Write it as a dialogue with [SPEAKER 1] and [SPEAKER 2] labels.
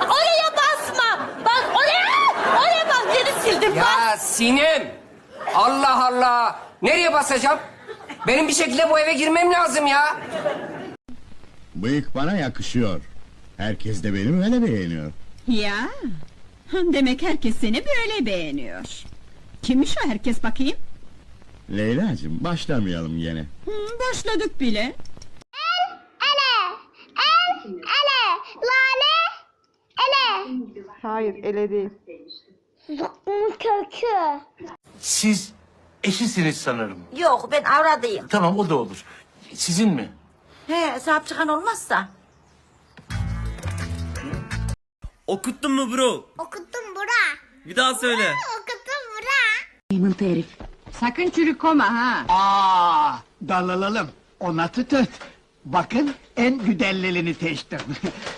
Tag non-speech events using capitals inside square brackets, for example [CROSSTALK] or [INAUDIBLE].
[SPEAKER 1] Oraya basma. Bak oraya. Oraya bak. Yeri sildim. Bas. Ya Sinem. Allah Allah. Nereye basacağım? Benim bir şekilde bu eve girmem lazım ya.
[SPEAKER 2] Bıyık bana yakışıyor. Herkes de benim öyle beğeniyor.
[SPEAKER 3] Ya demek herkes seni böyle beğeniyor. Kimmiş o herkes bakayım?
[SPEAKER 2] Leyla'cığım başlamayalım yine.
[SPEAKER 3] Hı, başladık bile.
[SPEAKER 4] Hayır, ele değil.
[SPEAKER 5] Zıkkımın kökü.
[SPEAKER 6] Siz eşisiniz sanırım.
[SPEAKER 7] Yok ben avradıyım.
[SPEAKER 6] Tamam o da olur. Sizin mi?
[SPEAKER 7] He sahip çıkan olmazsa.
[SPEAKER 8] Okuttun mu bro?
[SPEAKER 5] Okuttum bura.
[SPEAKER 8] Bir daha söyle.
[SPEAKER 5] Okuttum bura.
[SPEAKER 3] Sakın çürük koma ha.
[SPEAKER 9] Aa, dalalım. Ona tütüt. Bakın en güdellelini teştim. [LAUGHS]